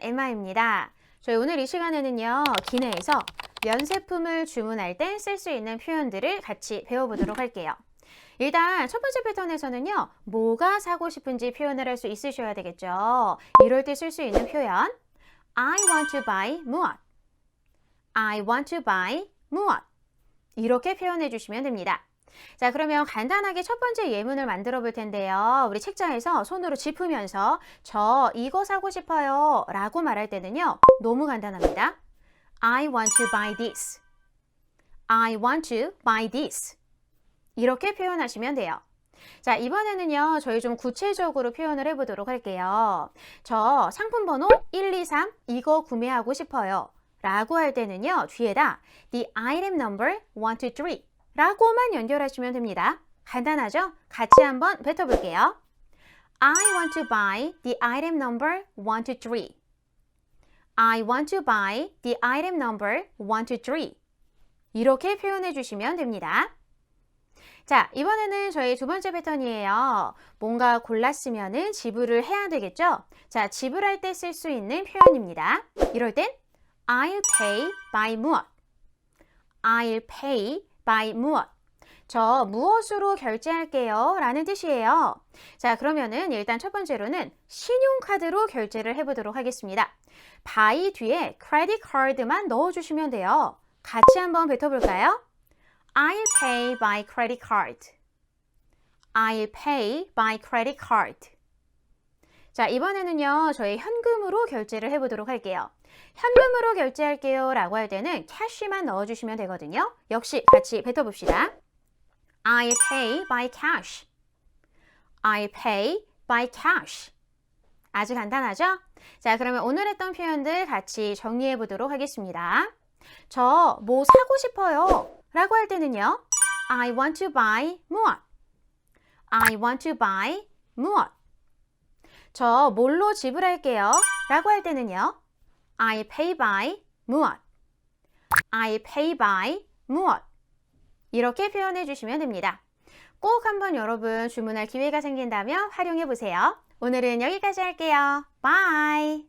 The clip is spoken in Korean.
엠마입니다. 저희 오늘 이 시간에는요, 기내에서 면세품을 주문할 때 쓸 수 있는 표현들을 같이 배워보도록 할게요. 일단 첫 번째 패턴에서는요, 뭐가 사고 싶은지 표현을 할 수 있으셔야 되겠죠. 이럴 때 쓸 수 있는 표현, I want to buy 무엇. I want to buy 무엇. 이렇게 표현해 주시면 됩니다. 자, 그러면 간단하게 첫 번째 예문을 만들어 볼 텐데요. 우리 책자에서 손으로 짚으면서 저 이거 사고 싶어요 라고 말할 때는요. 너무 간단합니다. I want to buy this. I want to buy this. 이렇게 표현하시면 돼요. 자, 이번에는요, 저희 좀 구체적으로 표현을 해보도록 할게요. 저 상품 번호 123 이거 구매하고 싶어요. 라고 할 때는요, 뒤에다 the item number 1, 2, 3 라고만 연결하시면 됩니다. 간단하죠? 같이 한번 뱉어볼게요. I want to buy the item number 1, 2, 3. I want to buy the item number 1, 2, 3. 이렇게 표현해 주시면 됩니다. 자, 이번에는 저희 두 번째 패턴이에요. 뭔가 골랐으면은 지불을 해야 되겠죠? 자, 지불할 때 쓸 수 있는 표현입니다. 이럴 땐 I'll pay by 무엇. I'll pay by 무엇. 저 무엇으로 결제할게요 라는 뜻이에요. 자, 그러면은 일단 첫 번째로는 신용카드로 결제를 해보도록 하겠습니다. by 뒤에 credit card만 넣어주시면 돼요. 같이 한번 뱉어볼까요? I'll pay by credit card. I'll pay by credit card. 자, 이번에는요, 저희 현금으로 결제를 해보도록 할게요. 현금으로 결제할게요 라고 할 때는 cash만 넣어주시면 되거든요. 역시 같이 뱉어봅시다. I'll pay by cash. I'll pay by cash. 아주 간단하죠? 자, 그러면 오늘 했던 표현들 같이 정리해 보도록 하겠습니다. 저 뭐 사고 싶어요 라고 할 때는요. I want to buy 무엇. I want to buy 무엇. 저 뭘로 지불할게요 라고 할 때는요. I pay by 무엇. I pay by 무엇. 이렇게 표현해 주시면 됩니다. 꼭 한번 여러분 주문할 기회가 생긴다면 활용해 보세요. 오늘은 여기까지 할게요. 바이.